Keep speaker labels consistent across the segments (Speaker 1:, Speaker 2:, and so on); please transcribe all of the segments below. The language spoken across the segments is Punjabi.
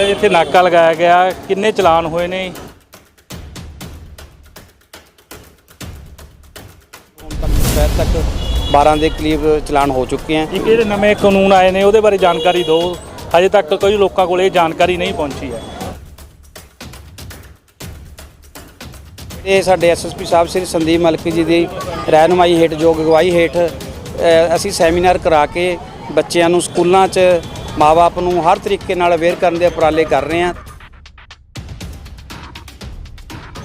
Speaker 1: ਇੱਥੇ ਨਾਕਾ ਲਗਾਇਆ ਗਿਆ ਕਿੰਨੇ ਚਲਾਨ ਹੋਏ ਨੇ।
Speaker 2: ਦੁਪਹਿਰ ਤੱਕ 12 ਦੇ ਕਰੀਬ ਚਲਾਨ ਹੋ ਚੁੱਕੇ ਹਨ
Speaker 1: ਇਹ ਜਿਹੜੇ ਨਵੇਂ ਕਾਨੂੰਨ ਆਏ ਨੇ ਉਹਦੇ ਬਾਰੇ ਜਾਣਕਾਰੀ ਦਿਓ। ਹਜੇ ਤੱਕ ਕੋਈ ਲੋਕਾਂ ਕੋਲ ਇਹ ਜਾਣਕਾਰੀ ਨਹੀਂ ਪਹੁੰਚੀ ਹੈ।
Speaker 2: ਇਹ ਸਾਡੇ ਐਸਐਸਪੀ ਸਾਹਿਬ ਸ੍ਰੀ ਸੰਦੀਪ ਮਲਕੀ ਜੀ ਦੀ ਰਹਿਨੁਮਾਈ ਹੇਠ ਯੋਗ ਅਗਵਾਈ ਹੇਠ ਅ, ਅਸੀਂ ਸੈਮੀਨਾਰ ਕਰਾ ਕੇ ਬੱਚਿਆਂ ਨੂੰ ਸਕੂਲਾਂ 'ਚ ਮਾਪੇ ਨੂੰ ਹਰ ਤਰੀਕੇ ਨਾਲ ਅਵੇਅਰ ਕਰਨ ਦੇ ਉਪਰਾਲੇ ਕਰ ਰਹੇ ਹਾਂ।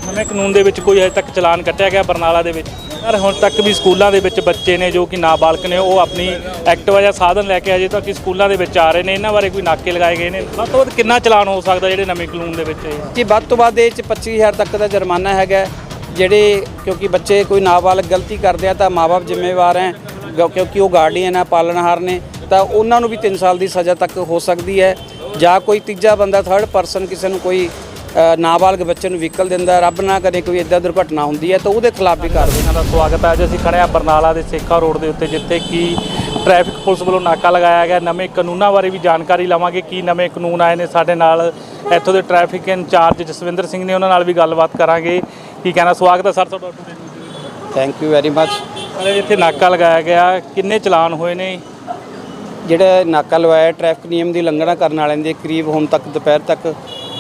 Speaker 1: ਨਵੇਂ ਕਾਨੂੰਨ ਦੇ ਵਿੱਚ ਕੋਈ ਹਜੇ ਤੱਕ ਚਲਾਨ ਕੱਟਿਆ ਗਿਆ ਬਰਨਾਲਾ ਦੇ ਵਿੱਚ। ਪਰ ਹੁਣ ਤੱਕ ਵੀ ਸਕੂਲਾਂ ਦੇ ਵਿੱਚ ਬੱਚੇ ਨੇ ਜੋ ਕਿ ਨਾਬਾਲਗ ਨੇ ਉਹ ਆਪਣੀ ਐਕਟਿਵਾ ਜਾਂ ਸਾਧਨ ਲੈ ਕੇ ਹਜੇ ਤੱਕ ਸਕੂਲਾਂ ਦੇ ਵਿੱਚ ਆ ਰਹੇ ਨੇ। ਇਹਨਾਂ ਬਾਰੇ ਕੋਈ ਨਾਕੇ ਲਗਾਏ ਗਏ ਨੇ। ਵੱਧ ਤੋਂ ਵੱਧ ਕਿੰਨਾ ਚਲਾਨ ਹੋ ਸਕਦਾ ਜਿਹੜੇ ਨਵੇਂ ਕਾਨੂੰਨ ਦੇ ਵਿੱਚ
Speaker 2: ਜੀ ਵੱਧ ਤੋਂ ਵੱਧ ਇਹ 'ਚ 25000 ਤੱਕ ਦਾ ਜੁਰਮਾਨਾ ਹੈਗਾ। ਜਿਹੜੇ ਕਿਉਂਕਿ ਬੱਚੇ ਕੋਈ ਨਾਬਾਲਗ ਗਲਤੀ ਕਰਦੇ ਆ ਤਾਂ ਮਾਪੇ ਜ਼ਿੰਮੇਵਾਰ ਹੈ। ਕਿਉਂ- ਕਿਉਂਕਿ ਉਹ ਗਾਰਡੀਅਨ ਹੈ ਪਾਲਣਹਾਰ ਨੇ ਤਾਂ ਉਹਨਾਂ ਨੂੰ ਵੀ 3 ਸਾਲ ਦੀ ਸਜ਼ਾ ਤੱਕ ਹੋ ਸਕਦੀ ਹੈ। ਜਾਂ ਕੋਈ ਤੀਜਾ ਬੰਦਾ ਥਰਡ ਪਰਸਨ ਕਿਸੇ ਨੂੰ ਕੋਈ ਅ, ਨਾਬਾਲਗ ਬੱਚੇ ਨੂੰ ਵਹੀਕਲ ਦਿੰਦਾ ਰੱਬ ਨਾ ਕਰੇ ਕੋਈ ਇਦਾਂ ਦੁਰਘਟਨਾ ਹੁੰਦੀ ਹੈ ਤਾਂ ਉਹਦੇ ਖਿਲਾਫ ਵੀ ਕਾਰਵਾਈ।
Speaker 1: ਇਹਨਾਂ ਦਾ ਸਵਾਗਤ ਹੈ ਅੱਜ ਅਸੀਂ ਖੜੇ ਹਾਂ ਬਰਨਾਲਾ ਦੇ ਸੇਖਾ ਰੋਡ ਦੇ ਉੱਤੇ ਜਿੱਥੇ ਕਿ ਟ੍ਰੈਫਿਕ ਪੁਲਿਸ ਵੱਲੋਂ ਨਾਕਾ ਲਗਾਇਆ ਗਿਆ। ਨਵੇਂ ਕਾਨੂੰਨਾਂ ਬਾਰੇ ਵੀ ਜਾਣਕਾਰੀ ਲਵਾਂਗੇ ਕੀ ਨਵੇਂ ਕਾਨੂੰਨ ਆਏ ਨੇ ਸਾਡੇ ਨਾਲ। ਇੱਥੋਂ ਦੇ ਟ੍ਰੈਫਿਕ ਇੰਚਾਰਜ ਜਸਵਿੰਦਰ ਸਿੰਘ ਨੇ ਉਹਨਾਂ ਨਾਲ ਵੀ ਗੱਲਬਾਤ ਕਰਾਂਗੇ। ਕੀ ਕਹਿਣਾ? ਸਵਾਗਤ ਹੈ ਸਰ ਤੁਹਾਡਾ।
Speaker 2: ਥੈਂਕ ਯੂ ਵੈਰੀ ਮੱਚ
Speaker 1: ਇੱਥੇ ਨਾਕਾ ਲਗਾਇਆ ਗਿਆ ਕਿੰਨੇ ਚਲਾਨ ਹੋਏ ਨੇ?
Speaker 2: ਜਿਹੜਾ ਨਾਕਾ ਲਵਾਇਆ ਟ੍ਰੈਫਿਕ ਨਿਯਮ ਦੀ ਉਲੰਘਣਾ ਕਰਨ ਵਾਲਿਆਂ ਦੇ ਕਰੀਬ ਹੁਣ ਤੱਕ ਦੁਪਹਿਰ ਤੱਕ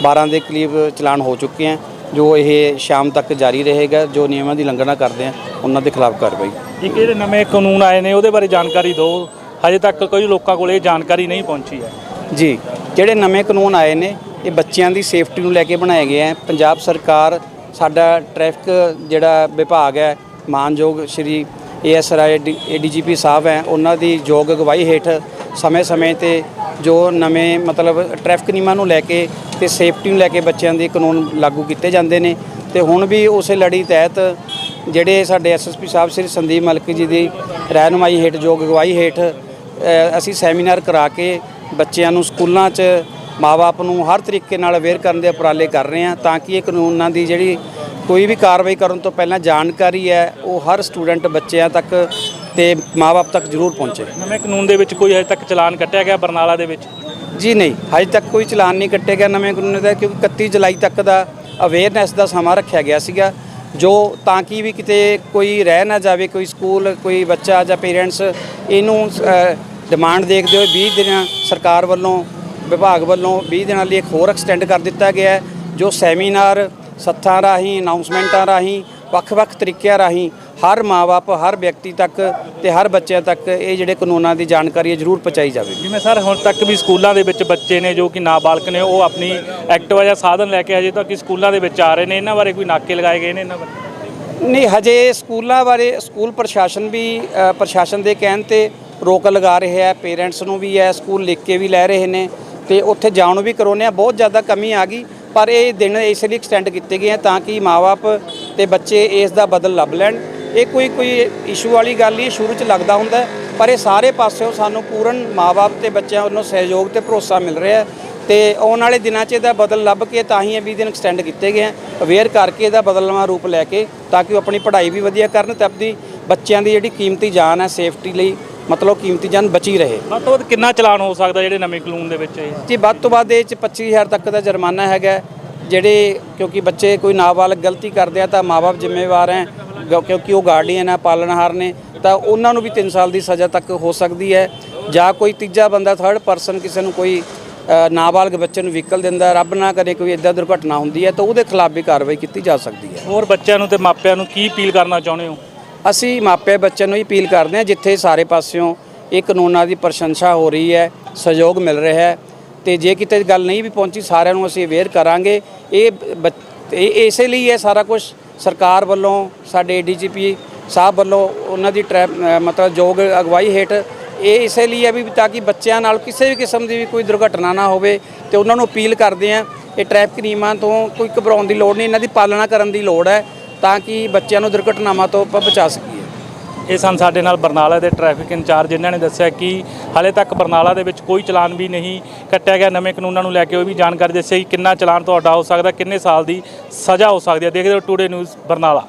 Speaker 2: 12 ਦੇ ਕਰੀਬ ਚਲਾਨ ਹੋ ਚੁੱਕੇ ਹਨ ਜੋ ਇਹ ਸ਼ਾਮ ਤੱਕ ਜਾਰੀ ਰਹੇਗਾ ਜੋ ਨਿਯਮਾਂ ਦੀ ਉਲੰਘਣਾ ਕਰਦੇ ਆ ਉਹਨਾਂ ਦੇ ਖਿਲਾਫ ਕਾਰਵਾਈ।
Speaker 1: ਇੱਕ ਜਿਹੜੇ ਨਵੇਂ ਕਾਨੂੰਨ ਆਏ ਨੇ ਉਹਦੇ ਬਾਰੇ ਜਾਣਕਾਰੀ ਦਿਓ। ਹਜੇ ਤੱਕ ਕੋਈ ਲੋਕਾਂ ਕੋਲ ਇਹ ਜਾਣਕਾਰੀ ਨਹੀਂ ਪਹੁੰਚੀ ਹੈ।
Speaker 2: ਜੀ ਜਿਹੜੇ ਨਵੇਂ ਕਾਨੂੰਨ ਆਏ ਨੇ ਇਹ ਬੱਚਿਆਂ ਦੀ ਸੇਫਟੀ ਨੂੰ ਲੈ ਕੇ ਬਣਾਏ ਗਏ ਹੈ ਪੰਜਾਬ ਸਰਕਾਰ ਸਾਡਾ ਟ੍ਰੈਫਿਕ ਜਿਹੜਾ ਵਿਭਾਗ ਹੈ ਮਾਨਯੋਗ ਸ਼੍ਰੀ ਏਐਸਆਈ ਏਡੀਜੀਪੀ ਸਾਹਿਬ ਹੈ, ਉਹਨਾਂ ਦੀ ਯੋਗ ਅਗਵਾਈ ਹੇਠ ਸਮੇਂ-ਸਮੇਂ ਤੇ ਜੋ ਨਵੇਂ ਮਤਲਬ ਟ੍ਰੈਫਿਕ ਨਿਯਮਾਂ ਨੂੰ ਲੈ ਕੇ ਤੇ ਸੇਫਟੀ ਨੂੰ ਲੈ ਕੇ ਬੱਚਿਆਂ ਦੇ ਕਾਨੂੰਨ ਲਾਗੂ ਕੀਤੇ ਜਾਂਦੇ ਨੇ ਤੇ ਹੁਣ ਵੀ ਉਸੇ ਲੜੀ ਤਹਿਤ ਜਿਹੜੇ ਸਾਡੇ ਐਸਐਸਪੀ ਸਾਹਿਬ ਸ੍ਰੀ ਸੰਦੀਪ ਮਲਕੀ ਜੀ ਦੀ ਰਹਿਨੁਮਾਈ ਹੇਠ ਯੋਗ ਅਗਵਾਈ ਹੇਠ ਅਸੀਂ ਸੈਮੀਨਾਰ ਕਰਾ ਕੇ ਬੱਚਿਆਂ ਨੂੰ ਸਕੂਲਾਂ 'ਚ ਮਾਪੇ ਨੂੰ ਹਰ ਤਰੀਕੇ ਨਾਲ ਅਵੇਅਰ ਕਰਨ ਦੇ ਉਪਰਾਲੇ ਕਰ ਰਹੇ ਹਾਂ ਤਾਂ ਕਿ ਇਹ ਕਾਨੂੰਨਾਂ ਦੀ ਜਿਹੜੀ ਕੋਈ ਵੀ ਕਾਰਵਾਈ ਕਰਨ ਤੋਂ ਪਹਿਲਾਂ ਜਾਣਕਾਰੀ ਹੈ ਉਹ ਹਰ ਸਟੂਡੈਂਟ ਬੱਚਿਆਂ ਤੱਕ ਤੇ ਮਾਪੇ ਤੱਕ ਜ਼ਰੂਰ ਪਹੁੰਚੇ।
Speaker 1: ਨਵੇਂ ਕਾਨੂੰਨ ਦੇ ਵਿੱਚ ਕੋਈ ਹਜੇ ਤੱਕ ਚਲਾਨ ਕੱਟਿਆ ਗਿਆ ਬਰਨਾਲਾ ਦੇ ਵਿੱਚ?
Speaker 2: ਜੀ ਨਹੀਂ ਹਜੇ ਤੱਕ ਕੋਈ ਚਲਾਨ ਨਹੀਂ ਕੱਟਿਆ ਗਿਆ ਨਵੇਂ ਕਾਨੂੰਨ ਦਾ ਕਿਉਂਕਿ 31 ਜੁਲਾਈ ਤੱਕ ਦਾ ਅਵੇਅਰਨੈਸ ਦਾ ਸਮਾਂ ਰੱਖਿਆ ਗਿਆ ਸੀਗਾ ਜੋ ਤਾਂ ਕਿ ਵੀ ਕਿਤੇ ਕੋਈ ਰਹਿ ਨਾ ਜਾਵੇ ਕੋਈ ਸਕੂਲ ਕੋਈ ਬੱਚਾ ਜਾਂ ਪੇਰੈਂਟਸ ਇਹਨੂੰ ਡਿਮਾਂਡ ਦੇਖਦੇ ਹੋਏ 20 ਦਿਨ ਸਰਕਾਰ ਵੱਲੋਂ ਵਿਭਾਗ ਵੱਲੋਂ 20 ਦਿਨਾਂ ਲਈ ਇੱਕ ਹੋਰ ਐਕਸਟੈਂਡ ਕਰ ਦਿੱਤਾ ਗਿਆ ਜੋ ਸੈਮੀਨਾਰ ਸੱਥਾਂ ਰਾਹੀਂ ਅਨਾਉਂਸਮੈਂਟਾਂ ਰਾਹੀਂ ਵੱਖ-ਵੱਖ ਤਰੀਕਿਆਂ ਰਾਹੀਂ ਹਰ ਮਾਪੇ ਹਰ ਵਿਅਕਤੀ ਤੱਕ ਤੇ ਹਰ ਬੱਚਿਆਂ ਤੱਕ ਇਹ ਜਿਹੜੇ ਕਾਨੂੰਨਾਂ ਦੀ ਜਾਣਕਾਰੀ ਹੈ ਜ਼ਰੂਰ ਪਹੁੰਚਾਈ ਜਾਵੇ।
Speaker 1: ਜਿਵੇਂ ਸਰ ਹੁਣ ਤੱਕ ਵੀ ਸਕੂਲਾਂ ਦੇ ਵਿੱਚ ਬੱਚੇ ਨੇ ਜੋ ਕਿ ਨਾਬਾਲਗ ਨੇ ਉਹ ਆਪਣੀ ਐਕਟਿਵਾ ਜਾਂ ਸਾਧਨ ਲੈ ਕੇ ਹਜੇ ਤੱਕ ਸਕੂਲਾਂ ਦੇ ਵਿੱਚ ਆ ਰਹੇ ਨੇ ਇਹਨਾਂ ਬਾਰੇ ਕੋਈ ਨਾਕੇ ਲਗਾਏ ਗਏ ਨੇ ਇਹਨਾਂ ਬਾਰੇ?
Speaker 2: ਨਹੀਂ ਹਜੇ ਸਕੂਲਾਂ ਬਾਰੇ ਸਕੂਲ ਪ੍ਰਸ਼ਾਸਨ ਵੀ ਪ੍ਰਸ਼ਾਸਨ ਦੇ ਕਹਿਣ ਤੇ ਰੋਕ ਲਗਾ ਰਿਹਾ ਹੈ ਪੇਰੈਂਟਸ ਨੂੰ ਵੀ ਹੈ ਸਕੂਲ ਲਿਖ ਕੇ ਵੀ ਲੈ ਰਹੇ ਨੇ ਤੇ ਉੱਥੇ ਜਾਣ ਵੀ ਕਰਾਉਂਦੇ ਆ ਬਹੁਤ ਜ਼ਿਆਦਾ ਕਮੀ ਆ ਗਈ। ਪਰ ਇਹ ਦਿਨ ਇਸ ਲਈ ਐਕਸਟੈਂਡ ਕੀਤੇ ਗਏ ਆ ਤਾਂ ਕਿ ਮਾਪੇ ਤੇ ਬੱਚੇ ਇਸ ਦਾ ਬਦਲ ਲੱਭ ਲੈਣ। ਇਹ ਕੋਈ ਕੋਈ ਇਸ਼ੂ ਵਾਲੀ ਗੱਲ ਨਹੀਂ, ਸ਼ੁਰੂ 'ਚ ਲੱਗਦਾ ਹੁੰਦਾ, ਪਰ ਇਹ ਸਾਰੇ ਪਾਸਿਓਂ ਸਾਨੂੰ ਪੂਰਨ ਮਾਪੇ ਤੇ ਬੱਚਿਆਂ ਵੱਲੋਂ ਸਹਿਯੋਗ ਤੇ ਭਰੋਸਾ ਮਿਲ ਰਿਹਾ ਹੈ ਤੇ ਆਉਣ ਵਾਲੇ ਦਿਨਾਂ 'ਚ ਇਹਦਾ ਬਦਲ ਲੱਭ ਕੇ ਤਾਂ ਹੀ ਇਹ 20 ਦਿਨ ਐਕਸਟੈਂਡ ਕੀਤੇ ਗਏ ਆ। ਅਵੇਅਰ ਕਰਕੇ ਇਹਦਾ ਬਦਲਵਾਂ ਰੂਪ ਲੈ ਕੇ ਤਾਂ ਕਿ ਉਹ ਆਪਣੀ ਪੜ੍ਹਾਈ ਵੀ ਵਧੀਆ ਕਰਨ ਤੇ ਆਪਣੀ ਬੱਚਿਆਂ ਦੀ ਜਿਹੜੀ ਕੀਮਤੀ ਜਾਨ ਹੈ ਸੇਫਟੀ ਲਈ ਮਤਲਬ ਕੀਮਤੀ ਜਾਨ ਬਚੀ ਰਹੇ।
Speaker 1: ਵੱਧ ਤੋਂ ਵੱਧ ਕਿੰਨਾ ਚਲਾਨ ਹੋ ਸਕਦਾ ਜਿਹੜੇ ਨਵੇਂ ਕਾਨੂੰਨ ਦੇ ਵਿੱਚ ਇਹ?
Speaker 2: ਜੀ ਵੱਧ ਤੋਂ ਵੱਧ ਇਹ 'ਚ 25000 ਤੱਕ ਦਾ ਜੁਰਮਾਨਾ ਹੈਗਾ। ਜਿਹੜੇ ਕਿਉਂਕਿ ਬੱਚੇ ਕੋਈ ਨਾਬਾਲਗ ਗਲਤੀ ਕਰਦੇ ਆ ਤਾਂ ਮਾਪੇ ਜ਼ਿੰਮੇਵਾਰ ਹੈ। ਕਿਉਂ- ਕਿਉਂਕਿ ਉਹ ਗਾਰਡੀਅਨ ਹੈ ਪਾਲਣਹਾਰ ਨੇ ਤਾਂ ਉਹਨਾਂ ਨੂੰ ਵੀ 3 ਸਾਲ ਦੀ ਸਜ਼ਾ ਤੱਕ ਹੋ ਸਕਦੀ ਹੈ। ਜਾਂ ਕੋਈ ਤੀਜਾ ਬੰਦਾ ਥਰਡ ਪਰਸਨ ਕਿਸੇ ਨੂੰ ਕੋਈ ਨਾਬਾਲਗ ਬੱਚੇ ਨੂੰ ਵਹੀਕਲ ਦਿੰਦਾ ਰੱਬ ਨਾ ਕਰੇ ਕੋਈ ਇਦਾਂ ਦੁਰਘਟਨਾ ਹੁੰਦੀ ਹੈ ਤਾਂ ਉਹਦੇ ਖਿਲਾਫ ਵੀ ਕਾਰਵਾਈ ਕੀਤੀ ਜਾ ਸਕਦੀ ਹੈ।
Speaker 1: ਹੋਰ ਬੱਚਿਆਂ ਨੂੰ ਤੇ ਮਾਪਿਆਂ ਨੂੰ ਕੀ ਅਪੀਲ ਕਰਨਾ ਚਾਹੁੰਦੇ ਹੋ?
Speaker 2: ਅਸੀਂ ਮਾਪੇ ਬੱਚਿਆਂ ਨੂੰ ਹੀ ਅਪੀਲ ਕਰਦੇ ਹਾਂ, ਜਿੱਥੇ ਸਾਰੇ ਪਾਸਿਓਂ ਇਹ ਕਾਨੂੰਨਾਂ ਦੀ ਪ੍ਰਸ਼ੰਸਾ ਹੋ ਰਹੀ ਹੈ, ਸਹਿਯੋਗ ਮਿਲ ਰਿਹਾ ਹੈ, ਤੇ ਜੇ ਕਿਤੇ ਗੱਲ ਨਹੀਂ ਵੀ ਪਹੁੰਚੀ, ਸਾਰਿਆਂ ਨੂੰ ਅਸੀਂ ਅਵੇਅਰ ਕਰਾਂਗੇ। ਇਹ ਬੱਚ- ਇਹ ਇਸੇ ਲਈ ਇਹ ਸਾਰਾ ਕੁਝ ਸਰਕਾਰ ਵੱਲੋਂ, ਸਾਡੇ ਡੀਜੀਪੀ ਸਾਹਿਬ ਵੱਲੋਂ ਉਹਨਾਂ ਦੀ ਟਰੈ ਮਤਲਬ ਯੋਗ ਅਗਵਾਈ ਹੇਠ ਇਹ ਇਸੇ ਲਈ ਹੈ ਵੀ ਤਾਂ ਕਿ ਬੱਚਿਆਂ ਨਾਲ ਕਿਸੇ ਵੀ ਕਿਸਮ ਦੀ ਵੀ ਕੋਈ ਦੁਰਘਟਨਾ ਨਾ ਹੋਵੇ, ਤੇ ਉਹਨਾਂ ਨੂੰ ਅਪੀਲ ਕਰਦੇ ਹਾਂ, ਇਹ ਟ੍ਰੈਫਿਕ ਨਿਯਮਾਂ ਤੋਂ ਕੋਈ ਘਬਰਾਉਣ ਦੀ ਲੋੜ ਨਹੀਂ, ਇਹਨਾਂ ਦੀ ਪਾਲਣਾ ਕਰਨ ਦੀ ਲੋੜ ਹੈ। ਤਾਂ ਕਿ ਬੱਚਿਆਂ ਨੂੰ ਦੁਰਘਟਨਾਵਾਂ ਤੋਂ ਆਪਾਂ ਬਚਾ ਸਕੀਏ।
Speaker 1: ਇਹ ਸਨ ਸਾਡੇ ਨਾਲ ਬਰਨਾਲਾ ਦੇ ਟ੍ਰੈਫਿਕ ਇੰਚਾਰਜ ਇਹਨਾਂ ਨੇ ਦੱਸਿਆ ਕਿ ਹਾਲੇ ਤੱਕ ਬਰਨਾਲਾ ਦੇ ਵਿੱਚ ਕੋਈ ਚਲਾਨ ਵੀ ਨਹੀਂ ਕੱਟਿਆ ਗਿਆ। ਨਵੇਂ ਕਾਨੂੰਨਾਂ ਨੂੰ ਲੈ ਕੇ ਉਹ ਵੀ ਜਾਣਕਾਰੀ ਦੱਸਿਆ ਕਿ ਕਿੰਨਾ ਚਲਾਨ ਤੁਹਾਡਾ ਹੋ ਸਕਦਾ, ਕਿੰਨੇ ਸਾਲ ਦੀ ਸਜ਼ਾ ਹੋ ਸਕਦੀ ਹੈ। ਦੇਖਦੇ ਹੋ ਟੂਡੇ ਨਿਊਜ਼ ਬਰਨਾਲਾ।